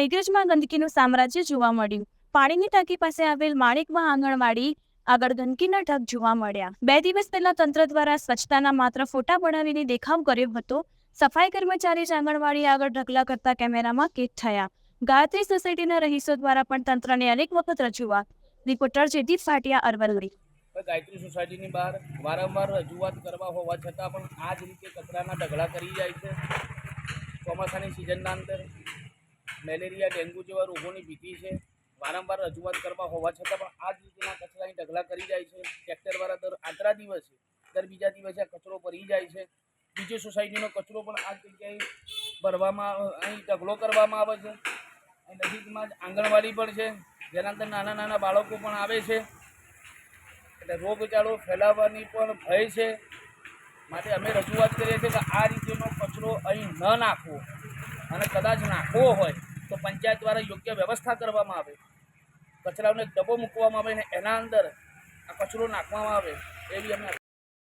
મેઘરજમાં ગંદકીનું સામ્રાજ્ય જોવા મળ્યું. પાણીની ટાંકી પાસે આવેલ માણેકમાં આંગણવાડી આગળ ગંદકીના ઢગ જોવા મળ્યા. બે દિવસ પહેલા તંત્ર દ્વારા સ્વચ્છતાના માત્ર ફોટા બનાવીને દેખાવ કર્યો હતો. સફાઈ કર્મચારી જ આંગણવાડી આગળ ઢગલા કરતા કેમેરામાં કેદ થયા. ગાયત્રી સોસાયટીના રહીશો દ્વારા પણ તંત્રને અનેક વખત રજૂઆત. રિપોર્ટર જેદી ફાટિયા અરવલ્લી. ગાયત્રી સોસાયટીની બહાર વારંવાર રજૂઆત કરવા હોવા છતાં પણ આ જ રીતે કચરાના ઢગલા કરી જાય છે. ચોમાસાની સિઝનના અંદર મેલેરિયા ડેન્ગ્યુ જેવા રોગોની ભીતિ છે. વારંવાર રજૂઆત કરવા હોવા છતાં પણ આ જ રીતના કચરાની ઢગલા કરી જાય છે. ટ્રેક્ટરવાળા દર આટલા દિવસે, દર બીજા દિવસે આ કચરો ભરી જાય છે. બીજી સોસાયટીનો કચરો પણ આ જગ્યાએ ભરવામાં, અહીં ઢગલો કરવામાં આવે છે. નજીકમાં જ આંગણવાડી પણ છે, જેના અંદર નાના નાના બાળકો પણ આવે છે. એટલે રોગચાળો ફેલાવવાની પણ ભય છે. માટે અમે રજૂઆત કરીએ છીએ કે આ રીતેનો કચરો અહીં ન નાખવો અને કદાચ નાખવો હોય તો પંચાયત દ્વારા યોગ્ય વ્યવસ્થા કરવામાં આવે. કચરાનો એક ડબ્બો મૂકવામાં આવે અને એના અંદર આ કચરો નાખવામાં આવે એવી અમે